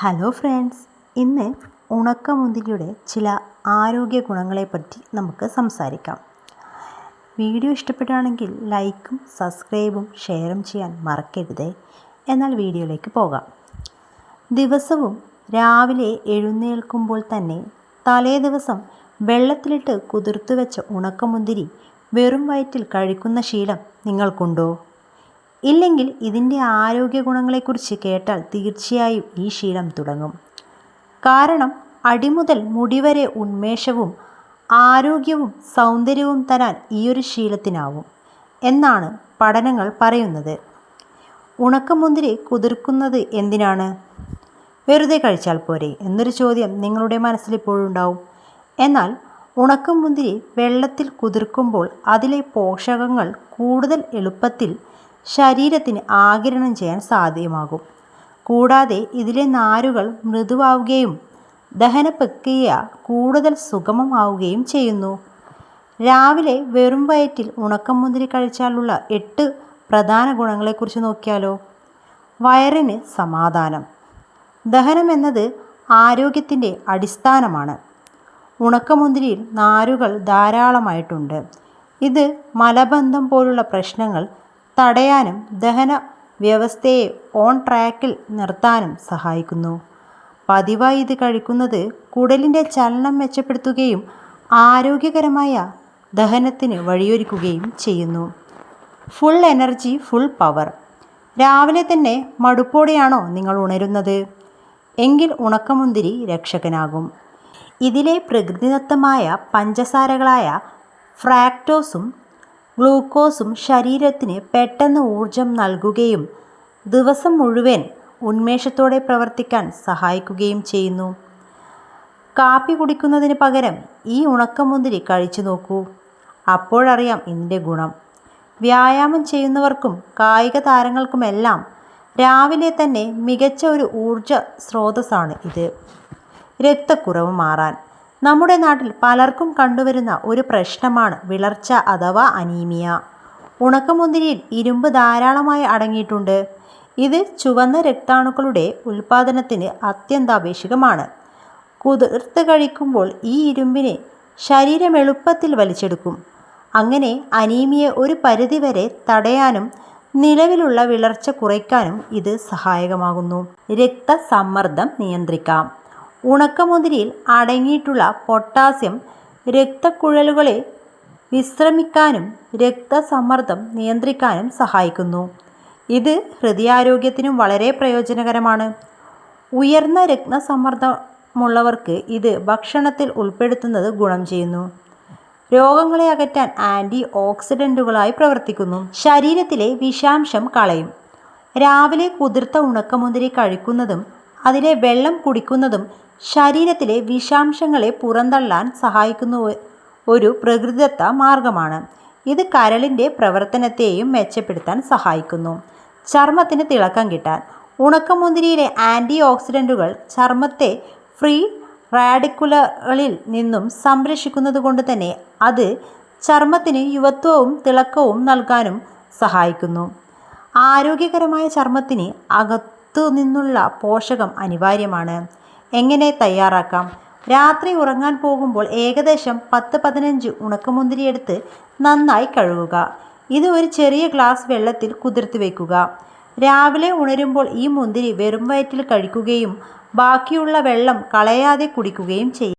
Hello friends ഇന്ന് ഉണക്കമുന്തിരിയുടെ ചില ആരോഗ്യ ഗുണങ്ങളെപ്പറ്റി നമുക്ക് സംസാരിക്കാം. വീഡിയോ ഇഷ്ടപ്പെടുകയാണെങ്കിൽ ലൈക്കും സബ്സ്ക്രൈബും ഷെയറും ചെയ്യാൻ മറക്കരുത്. എന്നാൽ വീഡിയോയിലേക്ക് പോകാം. ദിവസവും രാവിലെ എഴുന്നേൽക്കുമ്പോൾ തന്നെ തലേ ദിവസം വെള്ളത്തിലിട്ട് കുതിർത്തു വെച്ച ഉണക്കമുന്തിരി വെറും വയറ്റിൽ കഴിക്കുന്ന ശീലം നിങ്ങൾക്കുണ്ടോ? ഇല്ലെങ്കിൽ ഇതിന്റെ ആരോഗ്യ ഗുണങ്ങളെക്കുറിച്ച് കേട്ടാൽ തീർച്ചയായും ഈ ശീലം തുടങ്ങും. കാരണം അടിമുതൽ മുടിവരെ ഉന്മേഷവും ആരോഗ്യവും സൗന്ദര്യവും തരാൻ ഈയൊരു ശീലത്തിനാവും എന്നാണ് പഠനങ്ങൾ പറയുന്നത്. ഉണക്കമുന്തിരി കുതിർക്കുന്നത് എന്തിനാണ്? വെറുതെ കഴിച്ചാൽ പോരെ എന്നൊരു ചോദ്യം നിങ്ങളുടെ മനസ്സിൽ ഇപ്പോഴും ഉണ്ടാവും. എന്നാൽ ഉണക്കമുന്തിരി വെള്ളത്തിൽ കുതിർക്കുമ്പോൾ അതിലെ പോഷകങ്ങൾ കൂടുതൽ എളുപ്പത്തിൽ ശരീരത്തിന് ആകിരണം ചെയ്യാൻ സാധ്യമാകും. കൂടാതെ ഇതിലെ നാരുകൾ മൃദുവാവുകയും ദഹന പ്രക്രിയ കൂടുതൽ സുഗമമാവുകയും ചെയ്യുന്നു. രാവിലെ വെറും വയറ്റിൽ ഉണക്കം ഉണക്കമുന്തിരി കഴിച്ചാലുള്ള എട്ട് പ്രധാന ഗുണങ്ങളെക്കുറിച്ച് നോക്കിയാലോ? വയറിന് സമാധാനം. ദഹനം എന്നത് ആരോഗ്യത്തിന്റെ അടിസ്ഥാനമാണ്. ഉണക്കമുന്തിരിയിൽ നാരുകൾ ധാരാളമായിട്ടുണ്ട്. ഇത് മലബന്ധം പോലുള്ള പ്രശ്നങ്ങൾ തടയാനും ദഹന വ്യവസ്ഥയെ ഓൺ ട്രാക്കിൽ നിർത്താനും സഹായിക്കുന്നു. പതിവായി ഇത് കഴിക്കുന്നത് കുടലിന്റെ ചലനം മെച്ചപ്പെടുത്തുകയും ആരോഗ്യകരമായ ദഹനത്തിന് വഴിയൊരുക്കുകയും ചെയ്യുന്നു. Full energy full power. രാവിലെ തന്നെ മടുപ്പോടെയാണോ നിങ്ങൾ ഉണരുന്നത്? എങ്കിൽ ഉണക്കമുന്തിരി രക്ഷകനാകും. ഇതിലെ പ്രകൃതിദത്തമായ പഞ്ചസാരകളായ ഫ്രാക്ടോസും ഗ്ലൂക്കോസും ശരീരത്തിന് പെട്ടെന്ന് ഊർജം നൽകുകയും ദിവസം മുഴുവൻ ഉന്മേഷത്തോടെ പ്രവർത്തിക്കാൻ സഹായിക്കുകയും ചെയ്യുന്നു. കാപ്പി കുടിക്കുന്നതിന് പകരം ഈ ഉണക്കമുന്തിരി കഴിച്ചു നോക്കൂ. അപ്പോഴറിയാം ഇതിന്റെ ഗുണം. വ്യായാമം ചെയ്യുന്നവർക്കും കായിക താരങ്ങൾക്കുമെല്ലാം രാവിലെ തന്നെ മികച്ച ഒരു ഊർജ സ്രോതസ്സാണ് ഇത്. രക്തക്കുറവ് മാറാൻ. നമ്മുടെ നാട്ടിൽ പലർക്കും കണ്ടുവരുന്ന ഒരു പ്രശ്നമാണ് വിളർച്ച അഥവാ അനീമിയ. ഉണക്കമുന്തിരിയിൽ ഇരുമ്പ് ധാരാളമായി അടങ്ങിയിട്ടുണ്ട്. ഇത് ചുവന്ന രക്താണുക്കളുടെ ഉൽപ്പാദനത്തിന് അത്യന്താപേക്ഷികമാണ്. കുതിർത്ത് കഴിക്കുമ്പോൾ ഈ ഇരുമ്പിനെ ശരീരം എളുപ്പത്തിൽ വലിച്ചെടുക്കും. അങ്ങനെ അനീമിയെ ഒരു പരിധിവരെ തടയാനും നിലവിലുള്ള വിളർച്ച കുറയ്ക്കാനും ഇത് സഹായകമാകുന്നു. രക്തസമ്മർദ്ദം നിയന്ത്രിക്കാം. ഉണക്കമുന്തിരിയിൽ അടങ്ങിയിട്ടുള്ള പൊട്ടാസ്യം രക്തക്കുഴലുകളെ വിശ്രമിക്കാനും രക്തസമ്മർദ്ദം നിയന്ത്രിക്കാനും സഹായിക്കുന്നു. ഇത് ഹൃദയാരോഗ്യത്തിനും വളരെ പ്രയോജനകരമാണ്. ഉയർന്ന രക്തസമ്മർദ്ദമുള്ളവർക്ക് ഇത് ഭക്ഷണത്തിൽ ഉൾപ്പെടുത്തുന്നത് ഗുണം ചെയ്യുന്നു. രോഗങ്ങളെ അകറ്റാൻ ആന്റി ഓക്സിഡന്റുകളായി പ്രവർത്തിക്കുന്നു. ശരീരത്തിലെ വിഷാംശം കളയും. രാവിലെ കുതിർത്ത ഉണക്കമുന്തിരി കഴിക്കുന്നതും അതിലെ വെള്ളം കുടിക്കുന്നതും ശരീരത്തിലെ വിഷാംശങ്ങളെ പുറന്തള്ളാൻ സഹായിക്കുന്ന ഒരു പ്രകൃതിദത്ത മാർഗമാണ്. ഇത് കരളിന്റെ പ്രവർത്തനത്തെയും മെച്ചപ്പെടുത്താൻ സഹായിക്കുന്നു. ചർമ്മത്തിന് തിളക്കം കിട്ടാൻ. ഉണക്കമുന്തിരിയിലെ ആന്റി ഓക്സിഡന്റുകൾ ചർമ്മത്തെ ഫ്രീ റാഡിക്കുലകളിൽ നിന്നും സംരക്ഷിക്കുന്നത് കൊണ്ട് തന്നെ അത് ചർമ്മത്തിന് യുവത്വവും തിളക്കവും നൽകാനും സഹായിക്കുന്നു. ആരോഗ്യകരമായ ചർമ്മത്തിന് അകത്തു നിന്നുള്ള പോഷകം അനിവാര്യമാണ്. എങ്ങനെ തയ്യാറാക്കാം? രാത്രി ഉറങ്ങാൻ പോകുമ്പോൾ ഏകദേശം പത്ത് പതിനഞ്ച് ഉണക്കമുന്തിരി എടുത്ത് നന്നായി കഴുകുക. ഇത് ഒരു ചെറിയ ഗ്ലാസ് വെള്ളത്തിൽ കുതിർത്ത് വയ്ക്കുക രാവിലെ ഉണരുമ്പോൾ ഈ മുന്തിരി വെറും വയറ്റിൽ കഴിക്കുകയും ബാക്കിയുള്ള വെള്ളം കളയാതെ കുടിക്കുകയും ചെയ്യും